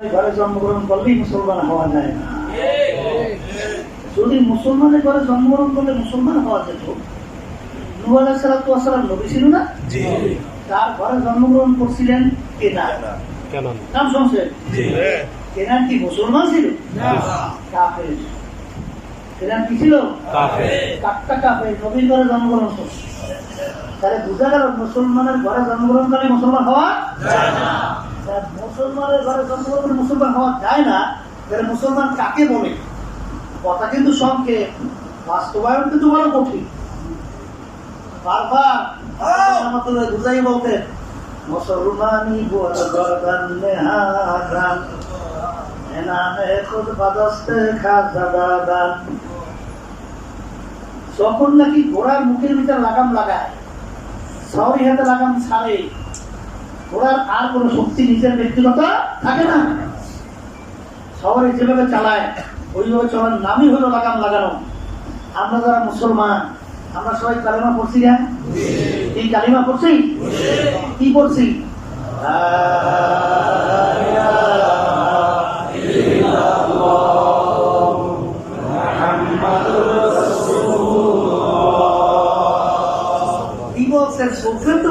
ঘরে জন্মগ্রহণ করলেই মুসলমান হওয়া যায় না। যদি মুসলমানের ঘরে জন্মগ্রহণ করলে মুসলমান হওয়া যেত নবী ছিল না? তার ঘরে জন্মগ্রহণ করছিলেন কেনান কেন? নাম শুনছেন জি। কি মুসলমান ছিল? কাফের। কেনান কি ছিল? কাফের। কাট্টা কাফের নবীর ঘরে জন্মগ্রহণ করছে। তাহলে বোঝা গেল মুসলমানের ঘরে জন্মগ্রহণ করলে মুসলমান হওয়া মুসলমানের ঘরে জন্মগ্রহণ মুসলমান হওয়া যায় না তাহলে মুসলমান কাকে বলে? কথা কিন্তু বাস্তবায়ন কিন্তু বড় কঠিন। বারবার বুঝাই মুসলমানি যখন নাকি ঘোড়ার মুখের ভিতরে লাগাম লাগায়, সাউরি হাতে লাগাম ছাড়ে ঘোড়ার আর কোনো শক্তি নিজের ব্যক্তিগত থাকে না। শহরে যেভাবে চালায়, ওইভাবে চলার নামই হলো লাগাম লাগানো। আমরা যারা মুসলমান, আমরা সবাই কালিমা পড়ছি না এই কালিমা পড়ছি? কি পড়ছি? কি বলছেন? শুনছেন তো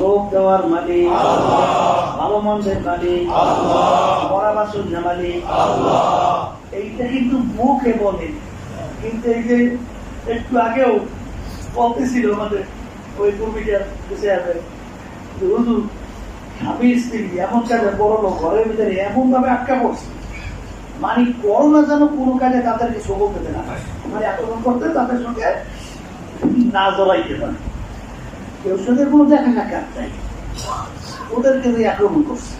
লোক দেওয়ার মালিক ভালো মন্দের মালিক পরাবাসন মালিক এইটা কিন্তু মুখে বলে। কিন্তু এই যে একটু আগেও বলতেছিল আমাদের ওই কমিটার যে হুজুর, স্বামী, স্ত্রী, এমন কাজে বড় লোক, ঘরের ভিতরে এমন ভাবে আটকা পড়ছে। মানে করোনা যেন কোনো কাজে তাদেরকে সবল পেতে না। মানে আক্রমণ করতে তাদের সঙ্গে না জড়াইতে পারে। কেউ সঙ্গে কোনো দেখা সাক্ষাৎ ওদেরকে আক্রমণ করছে।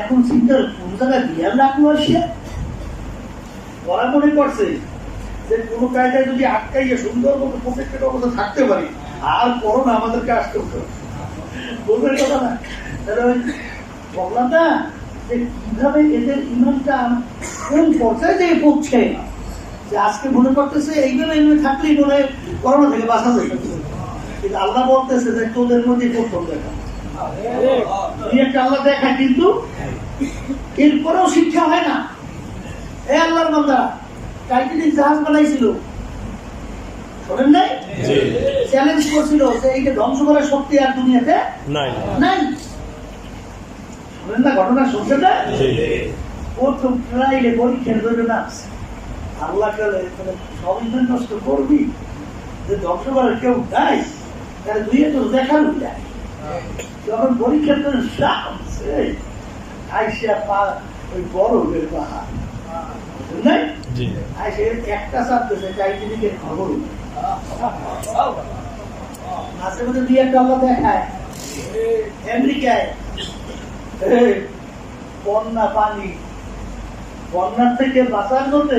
এখন চিন্তার কোন জায়গায় বিয়ার লাগল ওরা মনে করছে যে কায়দায় যদি আটকাইয়ে সুন্দর মতো প্রত্যেকটা অবস্থা থাকতে পারি, আর করোনা আমাদেরকে আসতে হতো। বলবেন কথা না? বললাম না যে কীভাবে এদের ইমানটা কোন পর্যায়ে যে আজকে মনে করতেছে এইভাবে থাকলেই মনে করোনা থেকে বাঁচা যায়। কিন্তু আল্লাহ বলতেছে যে তোদের মধ্যে প্রথম দেখা। একটা আল্লাহ দেখা কিন্তু এরপরেও শিক্ষা হয় না। এ আল্লাহর বান্দা টাইটানিক জাহাজ বানাইছিল। শোনেন নাই? চ্যালেঞ্জ করছিল যে এইটা ধ্বংস করার শক্তি আর দুনিয়াতে নাই। নাই। শোনেন না ঘটনা শুনছেন না জি। প্রথম ট্রাইলে পরীক্ষার ধরে না। আল্লাহ সবিধান নষ্ট করবি। যে ধ্বংস করার কেউ নাই। তাহলে দুই একটু দেখানো যায় যখন পরীক্ষার জন্য সামছে আইসা পা ওই বড় পাহাড় নাই জি। একটা চাপতেছে চাইটিকে খবর মাঝে মধ্যে দুই একটা আল্লাহ দেখায়। আমেরিকায় বন্যা পানি। বন্যার থেকে বাঁচার জন্য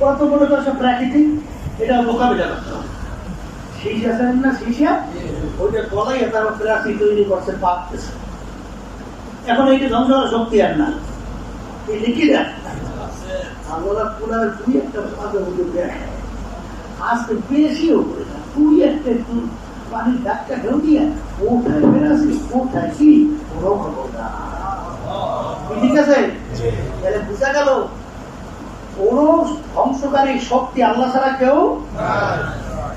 কত মনে করছে প্রাকৃতিক? এটা মোকাবিলা করতে হবে। শীষ আছে না শীষা ওইটা তার করছে এখন এইটা ধ্বংস করার শক্তি আর না। এই আল্লাহ পুরার দুই একটা দেয়। আজকে না দুই একটা একটু পানির ডাক্তার ঢেউ দিয়ে কোথায় কোথায় কি? কোনো খবর না ঠিক আছে তাহলে বোঝা গেল কোন ধ্বংসকারী শক্তি আল্লাহ ছাড়া কেউ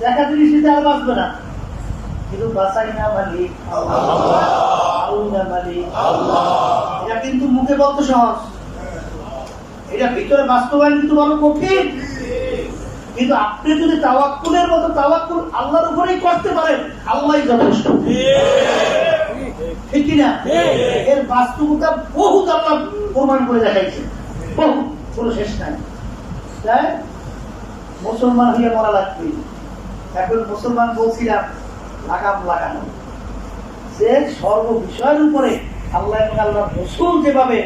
দেখা জিনিস আর বাঁচবে না। কিন্তু বাঁচাই না মালিক আল্লাহ। না এটা কিন্তু মুখে বলতে সহজ। এটা ভিতরে বাস্তবায়ন কিন্তু বড় কঠিন। কিন্তু আপনি যদি তাওয়াক্কুলের মতো তাওয়াক্কুল আল্লাহর উপরেই করতে পারেন আল্লাহই যথেষ্ট। ঠিক কিনা? এর বাস্তবতা বহুত আল্লাহ প্রমাণ করে দেখাইছে। বহু কোনো শেষ নাই। তাই মুসলমান হইয়া মরা লাগবে। এখন মুসলমান বলছিলাম, লাগাম লাগানো। যে সর্ব বিষয়ের উপরে আল্লাহ এবং আল্লাহ রসুল যেভাবে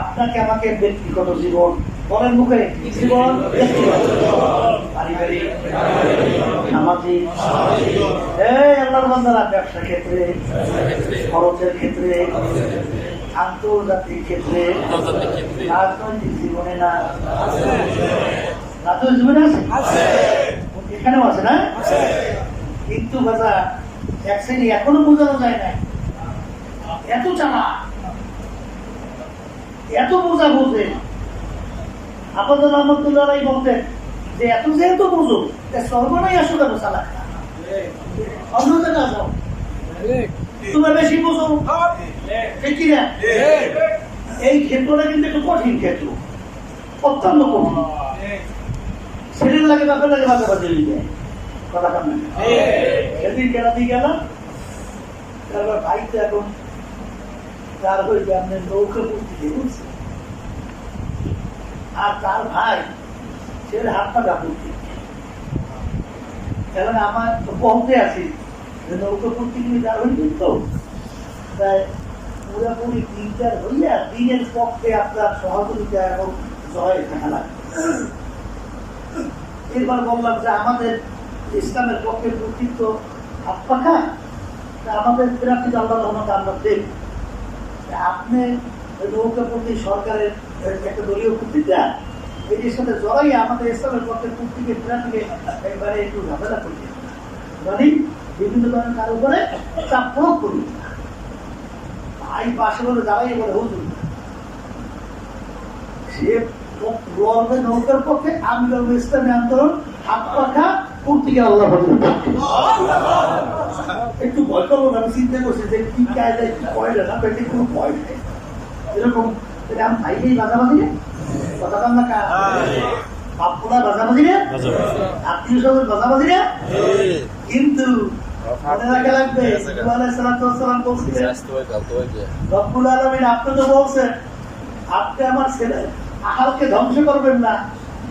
আপনাকে আমাকে ব্যক্তিগত জীবন বলেন মুখে জীবন পারিবারিক, সামাজিক, এই আল্লাহর বান্দারা ব্যবসা ক্ষেত্রে, খরচের ক্ষেত্রে, আন্তর্জাতিক ক্ষেত্রে, রাজনৈতিক জীবনে না, রাজনৈতিক জীবনে আছে? এখানেও আছে না? কিন্তু বাজা এক শ্রেণি এখনও বোঝানো যায় না এত চালা। এত বোঝা বোঝে। আপাতত রহমতুল্লাহ বলতেন যে এত যেহেতু বোঝো সর্বনাই আসো কেন চালা? অন্য যাও। তোমরা বেশি বোঝো। ঠিক কিনা? এই ক্ষেত্রটা কিন্তু একটু কঠিন ক্ষেত্র। অত্যন্ত কঠিন। ছেলের লাগে বাপের লাগে বাপের বাজে যায় কথা কাম না সেদিন কেনা দিয়ে গেলাম তারপর ভাই তো এখন তার হইতে আপনার নৌকা পুষ্টি বুঝছে আর তার ভাই ছেলে হাত পা কাপড় এখন আমার তো বলতে আছি যে নৌকা পুষ্টি তুমি তার হইবে তো। তাই পুরোপুরি তিনটার হইয়া দিনের পক্ষে আপনার সহযোগিতা এবং জয় থাকা লাগবে এরপর বললাম যে আমাদের ইসলামের পক্ষে কর্তৃত্ব হাত পাখা আমাদের প্রার্থী আল্লাহ রহমত আমরা দেব। আপনি ওই নৌকাপতি সরকারের একটা দলীয় কর্তৃত্ব দেন। এটির সাথে জড়াই আমাদের ইসলামের পক্ষে কর্তৃকে প্রার্থীকে একবারে একটু ঝামেলা করি মানে বিভিন্ন ধরনের কার উপরে চাপ প্রয়োগ করি ভাই পাশে বলে দাঁড়াই বলে, হুজুর, সে লড়বে নৌকার পক্ষে আমি লড়বো ইসলামী আন্দোলন আল্লাহ একটু ভয় না আমি চিন্তা করছি যে কি কায়দায় কি ভয় না পেটে কোনো ভয় নেই। এরকম এটা আমি ভাইকেই বাজাবাজি কথা কান না বাপুরা বাজাবাজি রে? আত্মীয় স্বজন বাজাবাজি রে? কিন্তু মনে রাখা লাগবে ইব্রাহিম আলাইহিস সালাতু ওয়াস সালাম বলছিলেন রব্বুল আলমিন আপনি তো বলছেন আপনি আমার ছেলে। আহালকে ধ্বংস করবেন না।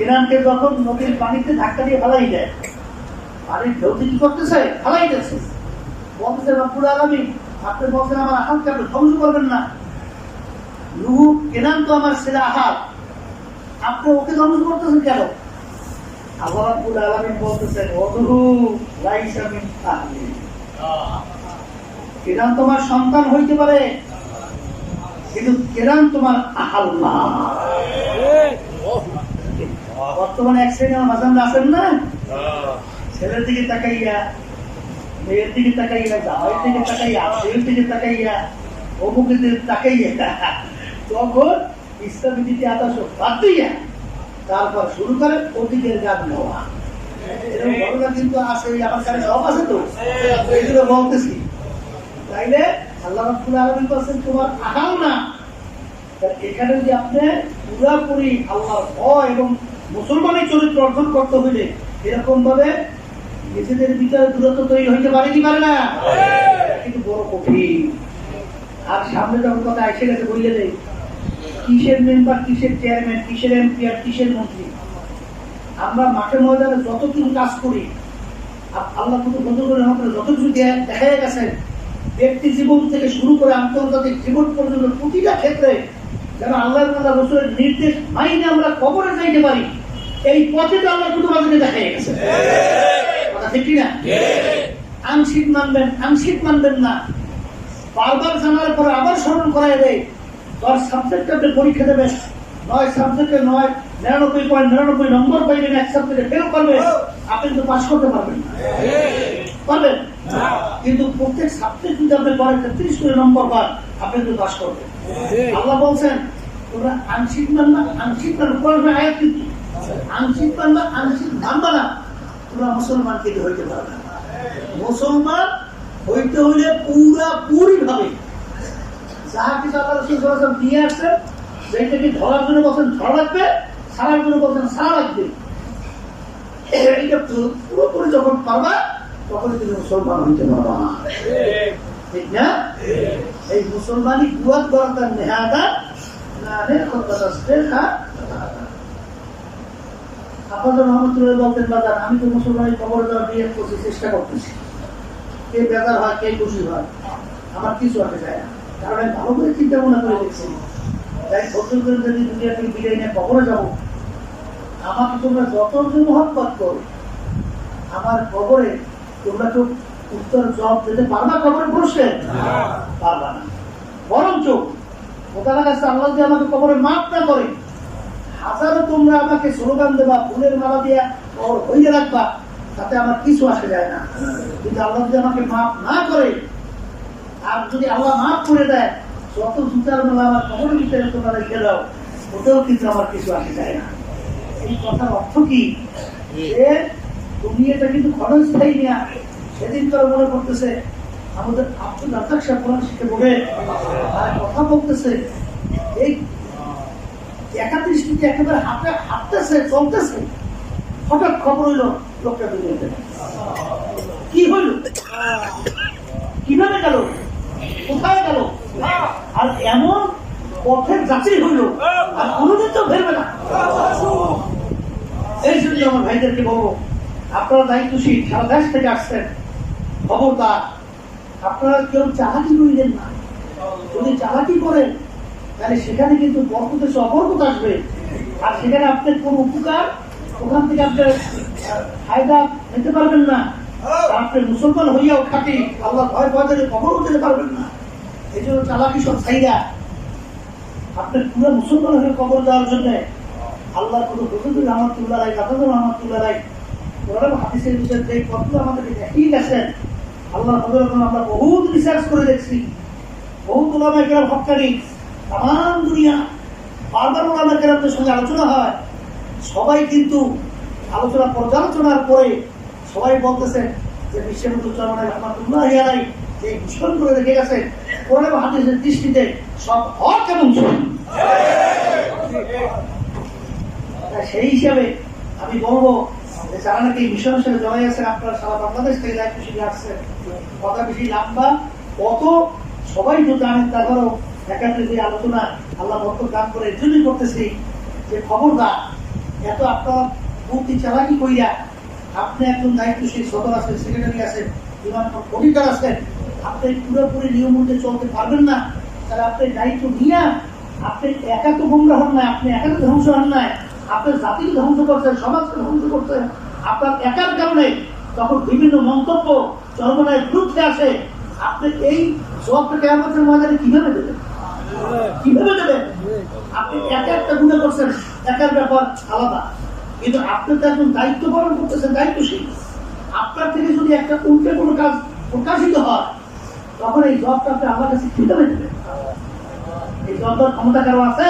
ইরানকে যখন নদীর পানিতে ধাক্কা দিয়ে ফেলাই দেয় পানির ঢেউতে কি করতেছে? ফেলাই দিচ্ছে বলতেছে, রব্বুল আলমিন, আপনি বলছেন আমার আহালকে আপনি ধ্বংস করবেন না। রুহু কেনান তো আমার ছেলে আহাল আপনি ওকে ধ্বংস করতেছেন কেন? আল্লাহ রাব্বুল আলামিন বলতেছেন, ওদহু লাইসা মিন আহলি কেরান তোমার সন্তান হইতে পারে কিন্তু কেরান তোমার আহাল না বর্তমানে এক শ্রেণি আমার মাঝান আছেন না? ছেলের দিকে তাকাইয়া, মেয়ের দিকে তাকাইয়া, জামাইয়ের দিকে তাকাইয়া, আত্মীয়ের দিকে তাকাইয়া, অমুকের দিকে তাকাইয়া। তখন ইসলামী নীতি আদর্শ বাদ দিয়া তারপর শুরু করে অতীতের গান নেওয়া এরকম ঘটনা কিন্তু আছে, আমার কাছে সব আছে তো। এগুলো বলতেছি, তাইলে আল্লাহ রাব্বুল আলামিন বলেন তোমার আহাল না এখানে যদি আপনি পুরাপুরি আল্লাহর ভয় এবং মুসলমানের চরিত্র অর্জন করতে হইলে এরকম ভাবে নিজেদের ভিতরে দূরত্ব তৈরি হইতে পারে কি পারে না? কিন্তু বড় কঠিন। আর সামনে যখন কথা এসে গেছে, বললে দেয় কিসের মেম্বার কিসের চেয়ারম্যান কিসের এমপি আর কিসের মন্ত্রী? আমরা মাঠে ময়দানে যত কিছু কাজ করি আল্লাহ কিন্তু বন্ধু করে আমাদের যত কিছু দেখা গেছে ব্যক্তি জীবন থেকে শুরু করে আন্তর্জাতিক জীবন পর্যন্ত প্রতিটা ক্ষেত্রে যেন আল্লাহ আল্লাহ রসুলের নির্দেশ মাইনে আমরা কবরে যাইতে পারি। এই পথে তো আল্লাহ কিন্তু আমাদেরকে দেখা গেছে। কথা ঠিক কিনা? আংশিক মানবেন আংশিক মানবেন না। বারবার জানার পরে আবার স্মরণ করাই দেয়। দশ সাবজেক্টে আপনি পরীক্ষা দেবেন। নয় সাবজেক্টে নয় নিরানব্বই পয়েন্ট নিরানব্বই নম্বর পাইবেন এক সাবজেক্টে ফেল করবে আপনি কিন্তু পাস করতে পারবেন না। পারবেন? কিন্তু প্রত্যেক সাবজেক্ট যদি আপনি পরে তেত্রিশ করে নম্বর পান আপনি কিন্তু পাস করবেন। আল্লাহ বলছেন তোমরা আংশিক মানবা আংশিক মানবা কোরআন আয়াত কিন্তু আংশিক মানবা আংশিক মানবা না পুরা মুসলমান কিন্তু হইতে পারবে মুসলমান হইতে হইলে পুরা পুরি ভাবে যাহা কিছু আল্লাহ রসুল নিয়ে আসছেন সেইটাকে ধরার জন্য বলছেন ধরা লাগবে সারার জন্য বলছেন সারা লাগবে? এইটা পুরোপুরি যখন পারবা তখন তুমি মুসলমান হইতে পারবা ঠিক না? এই মুসলমানি গুয়াত গড়াতার নেহাদা আমি তো মুসলমানের আমার কিছু আসে না। কারণ ভালো করে চিন্তা ভাবনা করে দেখছি। নিয়ে কবরে যাব, আমাকে তোমরা যত মহব্বত করো, আমার কবরে তোমরা তো উত্তর জবাব দিতে পারবা কবরে বসে। পারবা না। বরঞ্চ ওখানে কাছে আল্লাহ যদি আমাকে কবরে মাফ না করে হাজারো তোমরা আমাকে স্লোগান দেবা, ফুলের মালা দিয়ে কবর হইয়ে রাখবা, তাতে আমার কিছু আসে যায় না। কিন্তু আল্লাহ যদি আমাকে মাফ না করে, আর যদি আল্লাহ মাফ করে দেয়, যত জুতার মেলা আমার কবরের ভিতরে তোমরা রেখে দাও, ওতেও কিন্তু আমার কিছু আসে যায় না। এই কথার অর্থ কি? যে তুমি এটা কিন্তু ক্ষণস্থায়ী নেয়া। সেদিন তারা মনে করতেছে, আমাদের আব্দুল রাজাক সাহেব কোরআন শিখে বলে কথা বলতেছে। এই একাত্রিশ একাত্রিশটিতে একেবারে হাঁটে, হাঁটতেছে, চলতেছে। হঠাৎ খবর হইল, লোকটা দুনিয়াতে কি হইল? কীভাবে গেল? কোথায় গেল? আর এমন পথের যাত্রী হইল, আর কোনোদিন তো ফেরবে না। এই জন্য আমার ভাইদেরকে বলব, আপনারা দায়িত্বশীল, সারা দেশ থেকে আসছেন। খবরদার। আপনারা কেউ চালাকি করিলেন না। যদি চালাকি করেন, তাহলে সেখানে কিন্তু বরকত এসে অবরকত আসবে। আর সেখানে আপনার কোন উপকার ওখান থেকে আপনার ফায়দা নিতে পারবেন না। আপনি মুসলমান হইয়াও খাটি, আল্লাহ ভয় ভয় দিলে কবরও দিতে পারবেন না। এই জন্য চালাকি সব চাইরা আপনার পুরো মুসলমান হয়ে কবর দেওয়ার জন্য আল্লাহ কোনো হুজুর আমার তুল্লা রায় দাদাদের আমার তুল্লা রায় হাদিসের বিষয়ে যে কত আমাদেরকে দেখিয়ে গেছেন আমরা বহুত রিসার্চ করে দেখছি। সঙ্গে আলোচনা হয়। সবাই কিন্তু আলোচনা পর্যালোচনার পরে সবাই বলতেছেন যে ইয়ালাই যে ঘোষণ করে রেখে গেছে দৃষ্টিতে সব হক এবং সেই হিসাবে আমি বলব যারা নাকি জড়াই আছেন আপনারা সারা বাংলাদেশ থেকে দায়িত্ব শিখে আসছেন। কথা বেশি সবাই তো জানেন যে আলোচনা আল্লাহ ভক্ত করে করতেছি যে খবরদার, এত চালাকি কইরা আপনি একজন দায়িত্বশীল সদর আছেন সেক্রেটারি আছেন বিমান অধিকার আছেন, আপনি পুরোপুরি নিয়ম মধ্যে চলতে পারবেন না, তাহলে আপনি দায়িত্ব নিয়ে আপনি একা তো গুমরা হন না আপনি একা তো ধ্বংস হন না আপনার জাতিকে ধ্বংস করছেন, সমাজকে ধ্বংস করছেন। আপনার একার কারণে তখন বিভিন্ন মন্তব্য চরমনায় বিরুদ্ধে আসে। আপনি এই কেমতের ময়দানে কীভাবে দেবেন? কীভাবে দেবেন? আপনি এক একটা গুণে করছেন একার ব্যাপার আলাদা। কিন্তু আপনি তো একজন দায়িত্ব পালন করতেছেন দায়িত্বশীল। আপনার থেকে যদি একটা উল্টে কোনো কাজ প্রকাশিত হয় তখন এই জবটা আপনি আমার কাছে কীভাবে দেবেন? এই জবটার ক্ষমতা কারও আছে?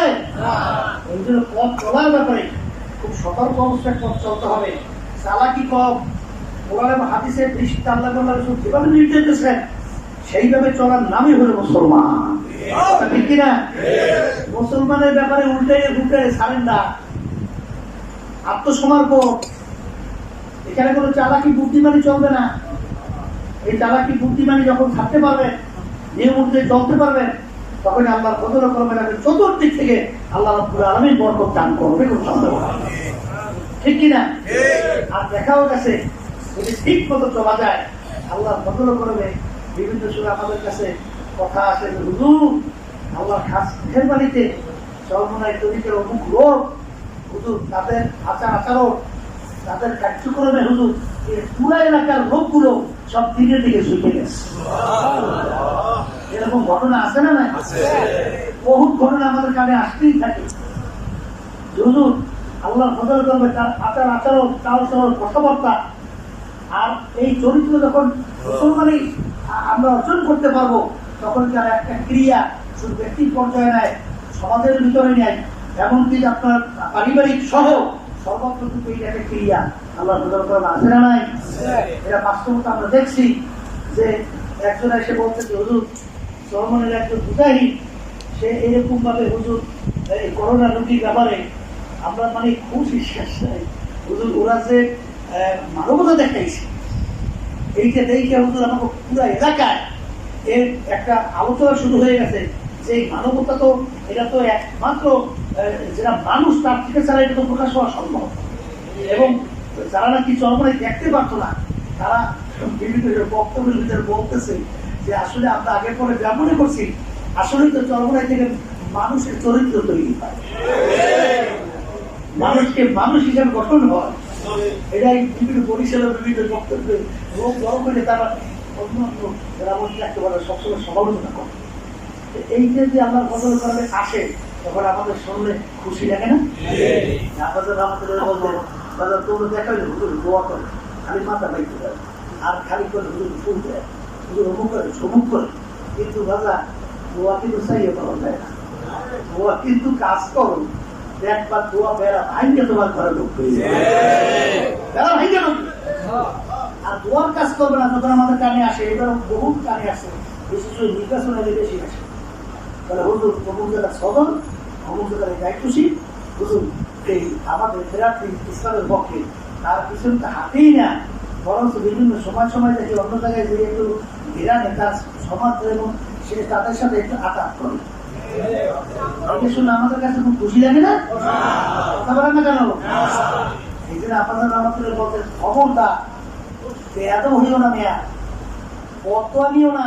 এই জন্য পথ চলার ব্যাপারে খুব সতর্ক অবস্থায় পথ চলতে হবে। চালাকি কম, কোরআন হাদিসের দৃষ্টি আল্লাহ আল্লাহ রসুল যেভাবে নির্দেশ দিয়েছেন সেইভাবে চলার নামই হলো মুসলমান। ঠিক কিনা? মুসলমানের ব্যাপারে উল্টে উল্টে সারেন্ডার আত্মসমর্পণ। এখানে কোনো চালাকি বুদ্ধিমানি চলবে না। এই চালাকি বুদ্ধিমানি যখন থাকতে পারবেন নিয়ম অনুযায়ী চলতে পারবেন তখন আল্লাহ কদর করবেন আপনি চতুর্দিক থেকে আল্লাহ রব্বুল আলমীর বরকত দান করবে। ঠিক কিনা? দেখাও গেছে যদি ঠিক মতো চলা যায় আল্লাহ কদর করবে। বিভিন্ন সময় আমাদের কাছে কথা আসে হুজুর আল্লাহ খাস মেহরবানিতে চরমনায় তরিকের অমুক লোক হুজুর তাদের আচার আচরণ তাদের কার্যক্রমে হুজুর এই পুরা এলাকার লোকগুলো সব দিকে দিকে শুকে গেছে। এরকম ঘটনা আছে না না বহুত ঘটনা আমাদের কানে আসতেই থাকে। হুজুর আল্লাহ ফজল করবে, তার আচার আচরণ, চাল চলন, কথাবার্তা। আর এই চরিত্র যখন মুসলমানই আমরা অর্জন করতে পারব, তখন তার একটা ক্রিয়া শুধু ব্যক্তির পর্যায়ে নেয়, সমাজের ভিতরে নেয়? এমনকি আপনার পারিবারিক সহ সর্বত্র কিন্তু এই একটা ক্রিয়া। আল্লাহ হুজুর কোরআন আছে না নাই? এটা বাস্তবতা আমরা দেখছি যে একজন এসে বলছে যে, হুজুর চরমনের একজন মুজাহিদ, সে এরকম ভাবে হুজুর, এই করোনা রোগীর ব্যাপারে আমরা মানে খুব বিশ্বাস নাই ওরা যে মানবতা দেখাইছে, এইটা দেখে হুজুর আমাকে পুরো এলাকায় এর একটা আলোচনা শুরু হয়ে গেছে যে মানবতা তো, এটা তো একমাত্র যেটা মানুষ তার থেকে ছাড়া এটা তো প্রকাশ হওয়া সম্ভব। এবং যারা নাকি চরমায় দেখতে পারতো না, তারা বিভিন্ন বক্তব্যের ভিতরে বলতেছে যে আসলে আমরা আগে পরে যা মনে করছি আসলে তো চরমায় থেকে মানুষের চরিত্র তৈরি হয়। মানুষকে মানুষ হিসেবে গঠন হয়। এটাই বিভিন্ন বরিশালের বিভিন্ন বক্তব্যে রোগ গরম হলে তারা অন্য অন্য রাখতে পারে সবসময় সমালোচনা করে। এই যে যে আল্লাহর ফজল করাবে আসে তখন আমাদের শুনলে খুশি লাগে না? আমাদের বলব দাদা তোমরা দেখালে হুজুর দোয়া করে। খালি মাথা বাইতে দেয় আর খালি করে হুজুর ফুল দেয়। হুজুর অমুক করে সমুখ করে। কিন্তু দাদা দোয়া কিন্তু চাইয়ে করা যায় না। দোয়া কিন্তু কাজ করো। একবার দোয়া বেড়া ভাইকে তোমার ঘরে ঢুকবে বেড়া ভাইকে ঢুকবে আর দোয়ার কাজ করবে না যখন আমাদের কানে আসে এবার বহুত কানে আসে। বিশেষ করে নির্বাচন এলে বেশি আসে। তাহলে হুজুর অমুক জায়গায় সদন অমুক জায়গায় দায়িত্বশীল হুজুর এই আমাদের ফেরাটি ইসলামের পক্ষে তার পিছনটা হাতেই না। বরঞ্চ বিভিন্ন সময় সময় দেখি অন্য জায়গায় যে একটু ইরানে তার সমাজ এবং সে তাদের সাথে একটু আঘাত করে। এটা শুনে আমাদের কাছে খুব খুশি লাগে না? কথা বলেন কেন এই জন্য আপনাদের আমাদের বলতে খবরদার এত হইও না মেয়া। কত আমিও না।